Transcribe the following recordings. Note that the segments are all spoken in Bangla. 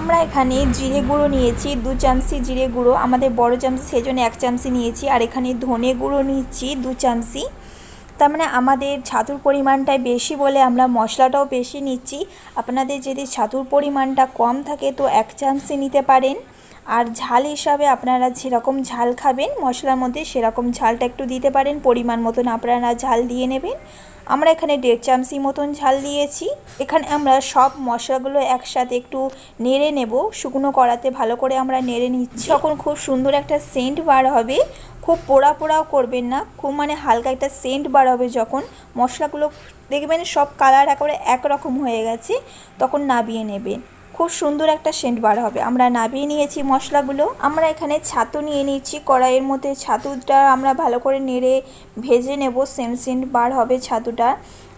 আমরা এখানে জিরে গুঁড়ো নিয়েছি, দু চামচি জিরে গুঁড়ো, আমাদের বড় চামচি সেই জন্য এক চামচি নিয়েছি, আর এখানে ধনে গুঁড়ো নিচ্ছি দু চামচি। তার মানে আমাদের ছাতুর পরিমাণটাই বেশি বলে আমরা মশলাটাও বেশি নিচ্ছি। আপনাদের যদি ছাতুর পরিমাণটা কম থাকে তো এক চামচি নিতে পারেন। আর ঝাল হিসাবে আপনারা যেরকম ঝাল খাবেন, মশলার মধ্যে সেরকম ঝালটা একটু দিতে পারেন। পরিমাণ মতন আপনারা ঝাল দিয়ে নেবেন। আমরা এখানে দেড় চামচি মতন ঝাল দিয়েছি। এখানে আমরা সব মশলাগুলো একসাথে একটু নেড়ে নেব। শুকনো কড়াতে ভালো করে আমরা নেড়ে নিচ্ছি। তখন খুব সুন্দর একটা সেন্ট বার হবে, খুব পোড়া পোড়াও করবেন না। খুব মানে হালকা একটা সেন্ট বার হবে যখন মশলাগুলো দেখবেন সব কালার একেবারে একরকম হয়ে গেছে, তখন নাবিয়ে নেবেন। খুব সুন্দর একটা সেন্ট বার হবে। আমরা নাবিয়ে নিয়েছি মশলাগুলো। আমরা এখানে ছাতু নিয়ে নিচ্ছি কড়াইয়ের মধ্যে ছাতুটা আমরা ভালো করে নেড়ে ভেজে নেব। সেন্ট সেন্ট বার হবে ছাতুটা।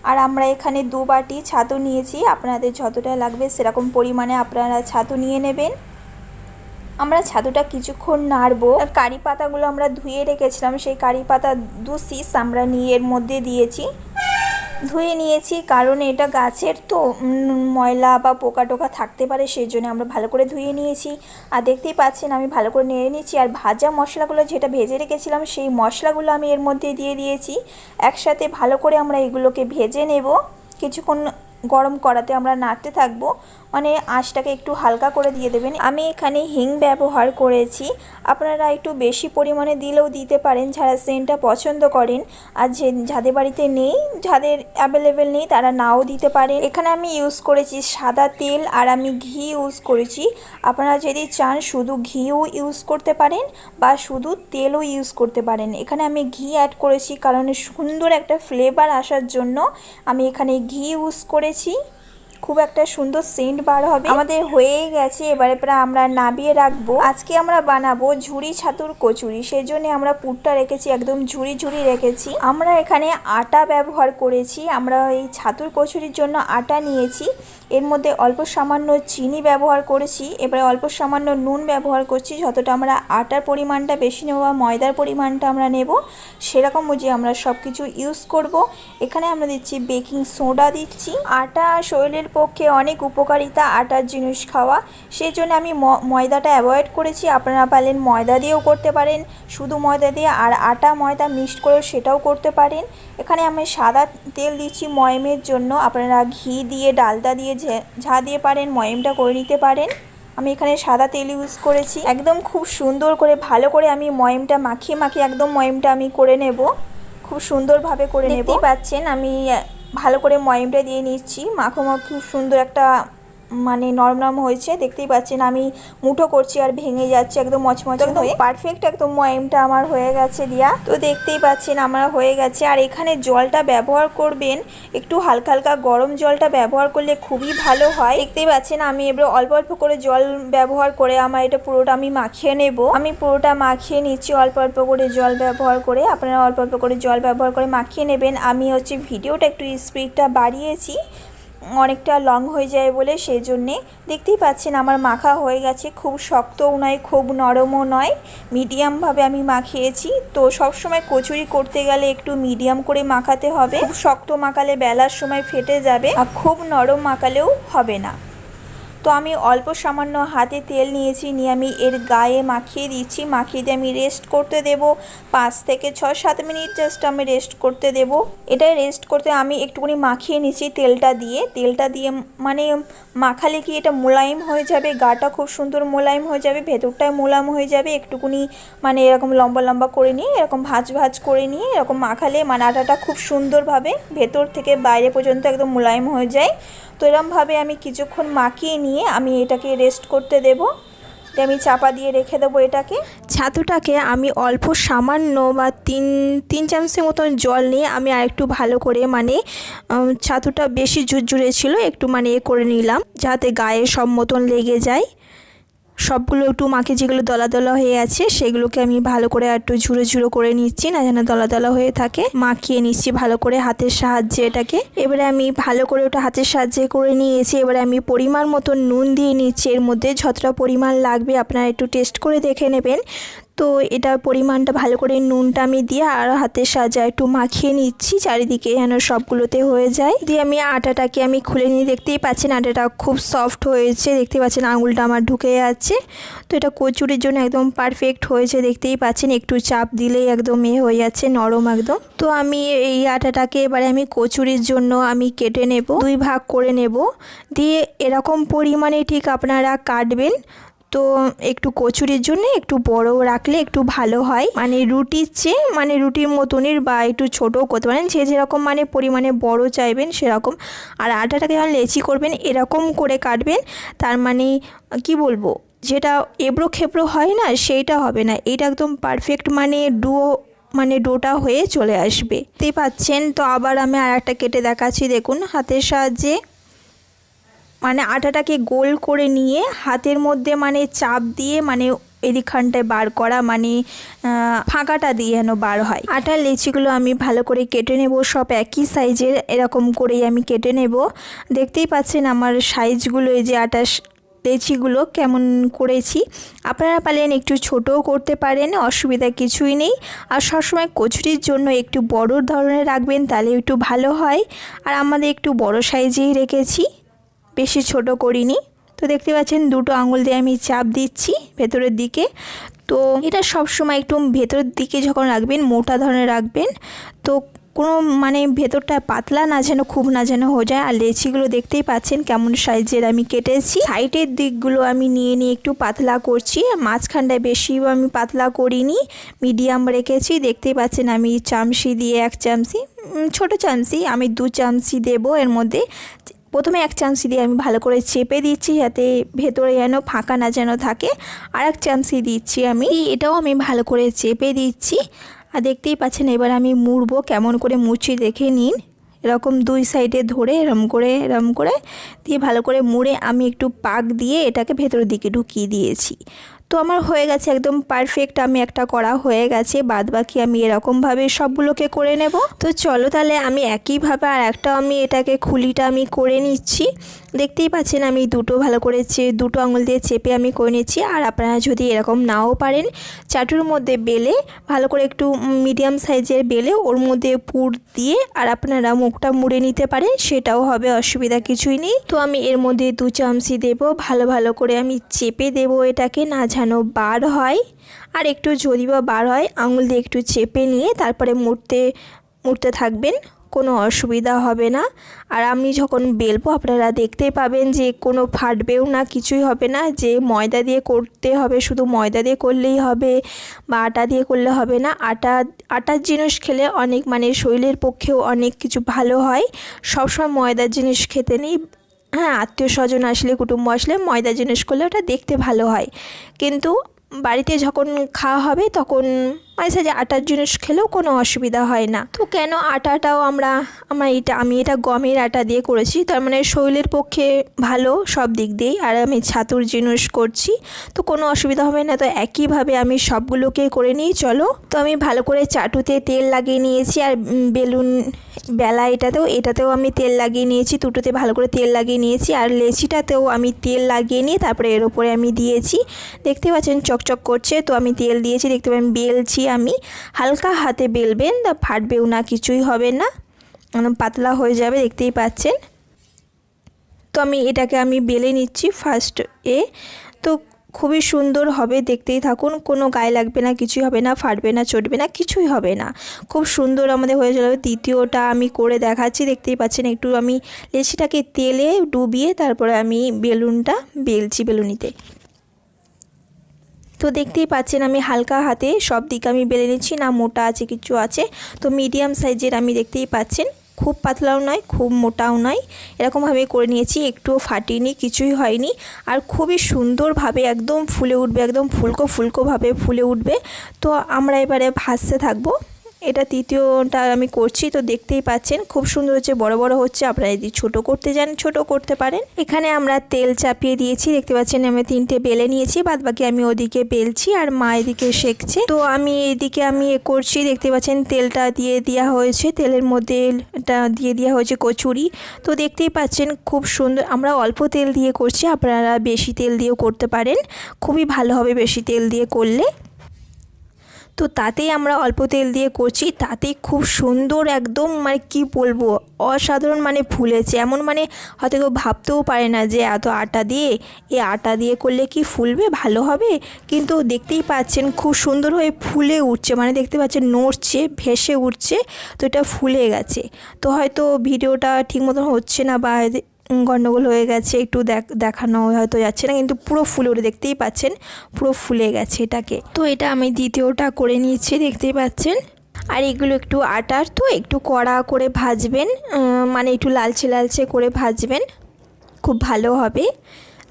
আর আমরা এখানে দু বাটি ছাতু নিয়েছি। আপনাদের যতটা লাগবে সেরকম পরিমাণে আপনারা ছাতু নিয়ে নেবেন। আমরা ছাতুটা কিছুক্ষণ নাড়বো। আর কারি পাতাগুলো আমরা ধুয়ে রেখেছিলাম। সেই কারি পাতা দু সিস আমরা নিয়ে এর মধ্যে দিয়েছি। ধুয়ে নিয়েছি, কারণ এটা গাছের তো ময়লা বা পোকা টোকা থাকতে পারে, সেই জন্য আমরা ভালো করে ধুয়ে নিয়েছি। আর দেখতেই পাচ্ছেন, আমি ভালো করে নেড়ে নিয়েছি আর ভাজা মশলাগুলো যেটা ভেজে রেখেছিলাম, সেই মশলাগুলো আমি এর মধ্যে দিয়ে দিয়েছি। একসাথে ভালো করে আমরা এগুলোকে ভেজে নেব। কিছুক্ষণ গরম করাতে আমরা নাড়তে থাকব। মানে আঁচটাকে একটু হালকা করে দিয়ে দেবেন। আমি এখানে হিং ব্যবহার করেছি। আপনারা একটু বেশি পরিমাণে দিলেও দিতে পারেন, যারা সেন্টটা পছন্দ করেন। আর যে যাদের বাড়িতে নেই, যাদের অ্যাভেলেবেল নেই, তারা নাও দিতে পারেন। এখানে আমি ইউজ করেছি সাদা তেল আর আমি ঘি ইউজ করেছি। আপনারা যদি চান শুধু ঘিও ইউজ করতে পারেন বা শুধু তেলও ইউজ করতে পারেন। এখানে আমি ঘি অ্যাড করেছি কারণ সুন্দর একটা ফ্লেভার আসার জন্য আমি এখানে ঘি ইউজ করেছি। খুব একটা সুন্দর সেন্ট বার হবে। আমাদের হয়ে গেছে, এবারে প্রায় আমরা নাবিয়ে রাখব। আজকে আমরা বানাবো ঝুড়ি ছাতুর কচুরি। সেই জন্য আমরা পুরটা রেখেছি, একদম ঝুড়ি ঝুড়ি রেখেছি। আমরা এখানে আটা ব্যবহার করেছি। আমরা এই ছাতুর কচুরির জন্য আটা নিয়েছি। এর মধ্যে অল্প সামান্য চিনি ব্যবহার করেছি, এবারে অল্প সামান্য নুন ব্যবহার করছি, যতটা আমরা আটার পরিমাণটা বেশি নেব বা ময়দার পরিমাণটা আমরা নেব, সেরকম বুঝে আমরা সব কিছু ইউজ করব। এখানে আমরা দিচ্ছি বেকিং সোডা দিচ্ছি। আটা শরীরের পক্ষে অনেক উপকারিতা আটার জিনিস খাওয়া সেই জন্য আমি ময়দাটা অ্যাভয়েড করেছি। আপনারা পারলেন ময়দা দিয়েও করতে পারেন, শুধু ময়দা দিয়ে আর আটা ময়দা মিক্সড করেও সেটাও করতে পারেন। এখানে আমি সাদা তেল দিচ্ছি ময়মের জন্য, আপনারা ঘি দিয়ে ডালদা দিয়ে ঝে- দিয়ে পারেন ময়মটা করে নিতে পারেন। আমি এখানে সাদা তেল ইউজ করেছি। একদম খুব সুন্দর করে, ভালো করে আমি ময়মটা মাখিয়ে মাখিয়ে একদম ময়মটা আমি করে নেব। খুব সুন্দরভাবে করে নেব। পাচ্ছেন, আমি ভালো করে ময়মটা দিয়ে নিচ্ছি। মাখো মাখো সুন্দর একটা মানে নরম নরম হয়েছে দেখতেই পাচ্ছেন আমি মুঠো করছি আর ভেঙে যাচ্ছে একদম মচমচ একদম পারফেক্ট একদম ময়মটা আমার হয়ে গেছে দিয়া। তো দেখতেই পাচ্ছেন আমার হয়ে গেছে। আর এখানে জলটা ব্যবহার করবেন একটু হালকা হালকা গরম জলটা ব্যবহার করলে খুবই ভালো হয়। দেখতেই পাচ্ছেন আমি এবার অল্প অল্প করে জল ব্যবহার করে আমার এটা পুরোটা আমি মাখিয়ে নেব। আমি পুরোটা মাখিয়ে নিচ্ছি অল্প অল্প করে জল ব্যবহার করে। আপনারা অল্প অল্প করে জল ব্যবহার করে মাখিয়ে নেবেন। আমি হচ্ছে ভিডিওটা একটু স্পিডটা বাড়িয়েছি। অনেকটা লং হয়ে যায় বলে সেই জন্যে দেখতেই পাচ্ছেন আমার মাখা হয়ে গেছে। খুব শক্তও নয়, খুব নরমও নয়। মিডিয়ামভাবে আমি মাখিয়েছি। তো সব সময় কচুরি করতে গেলে একটু মিডিয়াম করে মাখাতে হবে। শক্ত মাখালে বেলার সময় ফেটে যাবে আর খুব নরম মাখালেও হবে না। তো আমি অল্প সামান্য হাতে তেল নিয়েছি, নিয়ে আমি এর গায়ে মাখিয়ে দিচ্ছি। মাখিয়ে দিয়ে আমি রেস্ট করতে দেব। পাঁচ থেকে ছয় সাত মিনিট জাস্ট আমি রেস্ট করতে দেব। এটা রেস্ট করতে আমি একটুখানি মাখিয়ে নিচ্ছি তেলটা দিয়ে। তেলটা দিয়ে মানে মাখালে কি এটা মোলায়েম হয়ে যাবে? গাটা খুব সুন্দর মোলায়েম হয়ে যাবে ভেতরটায় মোলায়েম হয়ে যাবে। একটুকুনি মানে এরকম লম্বা লম্বা করে নিয়ে, এরকম ভাজ ভাজ করে নিয়ে, এরকম মাখালে মানে আটাটা খুব সুন্দরভাবে ভেতর থেকে বাইরে পর্যন্ত একদম মোলায়েম হয়ে যায়। তো এরমভাবে আমি কিছুক্ষণ মাখিয়ে নিয়ে আমি এটাকে রেস্ট করতে দেব। আমি চাপা দিয়ে রেখে দেবো এটাকে। ছাতুটাকে আমি অল্প সামান্য বা তিন তিন চামচের মতন জল নিয়ে আমি আরেকটু ভালো করে মানে ছাতুটা বেশি ঝুরঝুরে ছিল, একটু মানে এ করে নিলাম, যাতে গায়ে সব মতন লেগে যায়। সবগুলো একটু মাখে যেগুলো দলা দলা হয়ে আছে, সেগুলোকে আমি ভালো করে একটু ঝুড়ো ঝুড়ো করে নিচ্ছি, না যেন দলা দলা হয়ে থাকে। মাখিয়ে নিচ্ছি ভালো করে হাতের সাহায্যে এটাকে। এবারে আমি ভালো করে ওটা হাতের সাহায্যে করে নিয়েছি। এবারে আমি পরিমাণ মতো নুন দিয়ে নিচ্ছি। এর মধ্যে যতটা পরিমাণ লাগবে আপনারা একটু টেস্ট করে দেখে নেবেন। তো এটার পরিমাণটা ভালো করে নুনটা আমি দিয়ে আর হাতের সাজা একটু মাখিয়ে নিচ্ছি। চারিদিকে যেন সবগুলোতে হয়ে যায়। দিয়ে আমি আটাটাকে আমি খুলে নিয়ে দেখতেই পাচ্ছেন আটাটা খুব সফট হয়েছে। দেখতেই পাচ্ছেন আঙুলটা আমার ঢুকে যাচ্ছে। তো এটা কচুরির জন্য একদম পারফেক্ট হয়েছে। দেখতেই পাচ্ছেন একটু চাপ দিলেই একদম এ হয়ে যাচ্ছে, নরম একদম। তো আমি এই আটাটাকে এবারে আমি কচুরির জন্য আমি কেটে নেব, দুই ভাগ করে নেব। দিয়ে এরকম পরিমাণে ঠিক আপনারা কাটবেন। তো একটু কচুরির জন্য একটু বড় রাখলে একটু ভালো হয়। মানে রুটির চেয়ে মানে রুটির মতনই বা একটু ছোটও করতে পারেন। যে যেরকম মানে পরিমাণে বড় চাইবেন সেরকম। আর আটাটাকে যখন লেচি করবেন এরকম করে কাটবেন। তার মানে কি বলব, যেটা এবড়ো খেবড়ো হয় না সেইটা হবে না। এটা একদম পারফেক্ট মানে ডুও মানে ডোটা হয়ে চলে আসবে। দেখতেই পাচ্ছেন, তো আবার আমি আর একটা কেটে দেখাচ্ছি। দেখুন, হাতের সাহায্যে মানে আটাটাকে গোল করে নিয়ে হাতের মধ্যে মানে চাপ দিয়ে মানে এদিকখানটায় বার করা মানে ফাঁকাটা দিয়ে যেন বার হয়। আটার লেচিগুলো আমি ভালো করে কেটে নেব, সব একই সাইজের এরকম করেই আমি কেটে নেব। দেখতেই পাচ্ছেন আমার সাইজগুলো, এই যে আটা লেচিগুলো কেমন করেছি। আপনারা পারলেন একটু ছোটও করতে পারেন, অসুবিধা কিছুই নেই। আর সবসময় কচুরির জন্য একটু বড় ধরনের রাখবেন, তাহলে একটু ভালো হয়। আর আমাদের একটু বড় সাইজেই রেখেছি। বেশি ছোট করিনি। তো দেখতে পাচ্ছেন দুটো আঙুল দিয়ে আমি চাপ দিচ্ছি ভেতরের দিকে। তো এটা সব সময় একটু ভেতরের দিকে যখন রাখবেন, মোটা ধরনের রাখবেন, তো কোনো মানে ভেতরটা পাতলা না যেন খুব না যেন হয়ে যায়। আর লেচিগুলো দেখতেই পাচ্ছেন কেমন সাইজের আমি কেটেছি। সাইডের দিকগুলো আমি নিয়ে নিয়ে একটু পাতলা করছি। মাঝখানটায় বেশি আমি পাতলা করিনি, মিডিয়াম রেখেছি। দেখতেই পাচ্ছেন আমি চামচি দিয়ে এক চামচি ছোট চামচি, আমি দু চামচি দেবো এর মধ্যে। প্রথমে এক চামচি দিয়ে আমি ভালো করে চেপে দিচ্ছি যাতে ভেতরে যেন ফাঁকা না যেন থাকে। আর এক চামচি দিচ্ছি আমি। এটাও আমি ভালো করে চেপে দিচ্ছি। আর দেখতেই পাচ্ছেন, এবার আমি মুড়বো। কেমন করে মুড়ছি দেখে নিন। এরকম দুই সাইডে ধরে এরম করে এরম করে দিয়ে ভালো করে মুড়ে আমি একটু পাক দিয়ে এটাকে ভেতরের দিকে ঢুকিয়ে দিয়েছি। তো আমার হয়ে গেছে একদম পারফেক্ট আমি একটা করা হয়ে গেছে বাদ বাকি আমি এরকমভাবে সবগুলোকে করে নেব। তো চলো তাহলে আমি একইভাবে আর একটা আমি এটাকে খুলিটা আমি করে নিচ্ছি। দেখতেই পাচ্ছেন আমি দুটো ভালো করে চে দুটো আঙুল দিয়ে চেপে আমি করে নিয়েছি আর আপনারা যদি এরকম নাও পারেন, চাটুর মধ্যে বেলে, ভালো করে একটু মিডিয়াম সাইজের বেলে ওর মধ্যে পুর দিয়ে আর আপনারা মুখটা মুড়ে নিতে পারেন, সেটাও হবে, অসুবিধা কিছুই নেই। তো আমি এর মধ্যে দু চামচি দেব, ভালো ভালো করে আমি চেপে দেব এটাকে, না যেন বার হয়। আর একটু যদি বা বার হয়, আঙুল দিয়ে একটু চেপে নিয়ে তারপরে মুড়তে মুড়তে থাকবেন। কোনো অসুবিধা হবে না। আর আমি যখন বেলবো, আপনারা দেখতেই পাবেন যে কোনো ফাটবেও না, কিছুই হবে না। যে ময়দা দিয়ে করতে হবে, শুধু ময়দা দিয়ে করলেই হবে বা আটা দিয়ে করলে হবে না। আটা, আটার জিনিস খেলে অনেক মানে শরীরের পক্ষেও অনেক কিছু ভালো হয়। সবসময় ময়দার জিনিস খেতে নেই। হ্যাঁ আত্মীয় স্বজন আসলে, কুটুম্ব আসলে ময়দা জিনিস করলে ওটা দেখতে ভালো হয়। কিন্তু বাড়িতে যখন খাওয়া হবে, তখন মাঝে সাঝে আটার জিনিস খেলেও কোনো অসুবিধা হয় না। তো কেন আটাটাও আমরা, আমার এটা, আমি এটা গমের আটা দিয়ে করেছি, তার মানে শরীরের পক্ষে ভালো সব দিক দিয়েই, আর আমি ছাতুর জিনিস করছি, তো কোনো অসুবিধা হবে না, তো একইভাবে আমি সবগুলোকে করে নিই, চলো। তো আমি ভালো করে চাটুতে তেল লাগিয়ে নিয়েছি, আর বেলুন বেলা এটাতেও এটাতেও আমি তেল লাগিয়ে নিয়েছি, দুটোতে ভালো করে তেল লাগিয়ে নিয়েছি, আর লেচিটাতেও আমি তেল লাগিয়ে নিয়ে তারপরে এর ওপরে আমি দিয়েছি। দেখতে পাচ্ছেন চকচক করছে, তো আমি তেল দিয়েছি, দেখতে পাবেন বেলছি আমি। হালকা হাতে বেলবেন, তা ফাটবেও না, কিছুই হবে না। পাতলা হয়ে যাবে, দেখতেই পাচ্ছেন। তো আমি এটাকে আমি বেলে নিচ্ছি ফার্স্ট এ। তো খুবই সুন্দর হবে, দেখতেই থাকুন। কোনো গায়ে লাগবে না, কিছুই হবে না, ফাটবে না, চটবে না, কিছুই হবে না। খুব সুন্দর আমাদের হয়ে যাবে। দ্বিতীয়টা আমি করে দেখাচ্ছি, দেখতেই পাচ্ছেন। একটু আমি লেচিটাকে তেলে ডুবিয়ে তারপরে আমি বেলুনটা বেলছি বেলুনিতে। তো দেখতেই পাচ্ছেন আমি হালকা হাতে সব দিকে আমি বেলে নিচ্ছি, না মোটা আছে, কিছু আছে। তো মিডিয়াম সাইজের আমি দেখতেই পাচ্ছেন, খুব পাতলাও নয়, খুব মোটাও নয়। এরকমভাবে করে নিয়েছি একটুও ফাটিনি, কিছুই হয়নি। আর খুবই সুন্দরভাবে একদম ফুলে উঠবে, একদম ফুলকো ফুলকোভাবে ফুলে উঠবে। তো আমরা এবারে ভাসতে থাকব। এটা তৃতীয়টা আমি করছি, তো দেখতেই পাচ্ছেন খুব সুন্দর হচ্ছে, বড় বড় হচ্ছে। আপনারা যদি ছোট করতে যান, ছোট করতে পারেন। এখানে আমরা তেল চাপিয়ে দিয়েছি, দেখতে পাচ্ছেন আমি তিনটে বেলে নিয়েছি বাদ বাকি আমি ওদিকে বেলছি আর মা এদিকে সেকছে। তো আমি এদিকে আমি এ করছি, দেখতে পাচ্ছেন তেলটা দিয়ে দেওয়া হয়েছে, তেলের মধ্যে এটা দিয়ে দেওয়া হয়েছে কচুরি। তো দেখতেই পাচ্ছেন খুব সুন্দর, আমরা অল্প তেল দিয়ে করছি, আপনারা বেশি তেল দিয়েও করতে পারেন। খুবই ভালো হবে বেশি তেল দিয়ে করলে। তো তাতেই আমরা অল্প তেল দিয়ে করছি তাতেই খুব সুন্দর একদম মানে কি বলব, অসাধারণ মানে ফুলেছে এমন মানে হয়তো কেউ ভাবতেও পারে না যে এত আটা দিয়ে এ আটা দিয়ে করলে কি ফুলবে, ভালো হবে? কিন্তু দেখতেই পাচ্ছেন খুব সুন্দর হয়ে ফুলে উঠছে মানে দেখতে পাচ্ছেন নড়ছে, ভেসে উঠছে, তো এটা ফুলে গেছে। তো হয়তো ভিডিওটা ঠিক মতন হচ্ছে না বা গন্ডগোল হয়ে গেছে, একটু দেখানো হয়তো যাচ্ছে না, কিন্তু পুরো ফুলে ওটা দেখতেই পাচ্ছেন, পুরো ফুলে গেছে এটাকে। তো এটা আমি দ্বিতীয়টা করে নিয়েছি দেখতেই পাচ্ছেন। আর এগুলো একটু আটার, তো একটু কড়া করে ভাজবেন মানে একটু লালচে লালচে করে ভাজবেন, খুব ভালো হবে।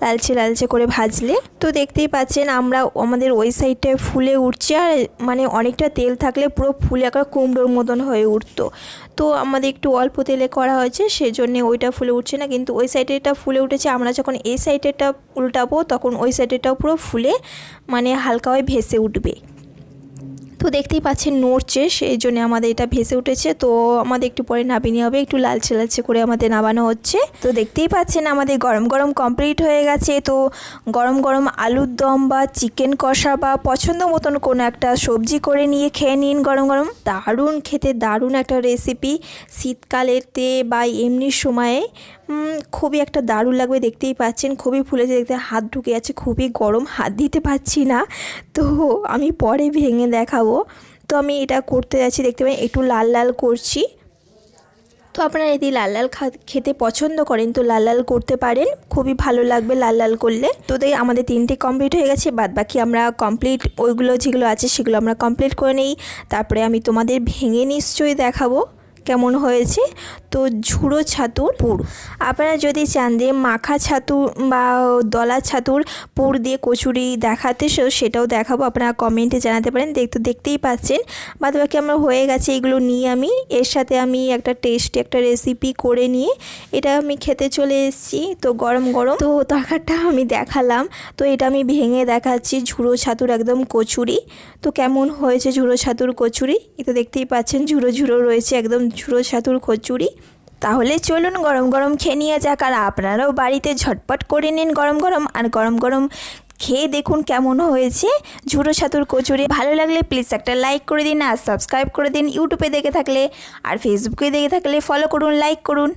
লালচে লালচে করে ভাজলে। তো দেখতেই পাচ্ছেন আমরা আমাদের ওই সাইডটায় ফুলে উঠছে আর মানে অনেকটা তেল থাকলে পুরো ফুলে একটা কুমড়োর মতন হয়ে উঠত। তো আমাদের একটু অল্প তেলে করা হয়েছে, সেজন্য ওইটা ফুলে উঠছে না। কিন্তু ওই সাইডেরটা ফুলে উঠেছে, আমরা যখন এই সাইডেরটা উল্টাবো, তখন ওই সাইডেরটাও পুরো ফুলে মানে হালকা হয়ে ভেসে উঠবে। তো দেখতেই পাচ্ছেন নড়ছে, সেই জন্য আমাদের এটা ভেসে উঠেছে। তো আমাদের একটু পরে নাবিনি হবে, একটু লালচে লালচে করে আমাদের নামানো হচ্ছে। তো দেখতেই পাচ্ছেন আমাদের গরম গরম কমপ্লিট হয়ে গেছে। তো গরম গরম আলুর দম বা চিকেন কষা বা পছন্দ মতন কোনো একটা সবজি করে নিয়ে খেয়ে নিন গরম গরম। দারুণ, খেতে দারুণ একটা রেসিপি শীতকালেতে বা এমনি সময়ে খুবই একটা দারুণ লাগবে দেখতেই পাচ্ছেন। খুবই ফুলেছে দেখতে, হাত ঢুকে যাচ্ছে, খুবই গরম, হাত দিতে পারছি না। তো আমি পরে ভেঙে দেখাবো। তো আমি এটা করতে যাচ্ছি, দেখতে পাই একটু লাল লাল করছি। তো আপনারা যদি লাল লাল খেতে পছন্দ করেন, তো লাল লাল করতে পারেন। খুবই ভালো লাগবে লাল লাল করলে। তো তাই আমাদের তিনটে কমপ্লিট হয়ে গেছে, বাদ বাকি আমরা কমপ্লিট ওইগুলো যেগুলো আছে সেগুলো আমরা কমপ্লিট করে নিই। তারপরে আমি তোমাদের ভেঙে নিশ্চয়ই দেখাবো, কেমন হয়েছে। তো ঝুড়ো ছাতুর পুর। আপনারা যদি চান যে মাখা ছাতু বা দলা ছাতুর পুর দিয়ে কচুরি দেখাতে সেটাও দেখাবো। আপনারা কমেন্টে জানাতে পারেন। দেখতে দেখতেই পাচ্ছেন। বাদ বাকি আমার হয়ে গেছে এগুলো নিয়ে আমি। এর সাথে আমি একটা টেস্টি একটা রেসিপি করে নিয়ে এটা আমি খেতে চলে এসেছি। তো গরম গরম। তো তরকারটা আমি দেখালাম। তো এটা আমি ভেঙে দেখাচ্ছি ঝুড়ো ছাতুর একদম কচুরি। তো কেমন হয়েছে ঝুড়ো ছাতুর কচুরি? এটা দেখতেই পাচ্ছেন ঝুড়ো ঝুড়ো রয়েছে একদম ঝুড়ো ছাতুর কচুরি। তাহলে চলুন গরম গরম খেয়ে নিয়ে যাক আর আপনারাও বাড়িতে ঝটপট করে নিন গরম গরম আর গরম গরম খেয়ে দেখুন কেমন হয়েছে। ঝুড়ো ছাতুর কচুরি ভালো লাগলে প্লিজ একটা লাইক করে দিন আর সাবস্ক্রাইব করে দিন। ইউটিউবে দেখে থাকলে আর ফেসবুকে দেখে থাকলে ফলো করুন লাইক করুন।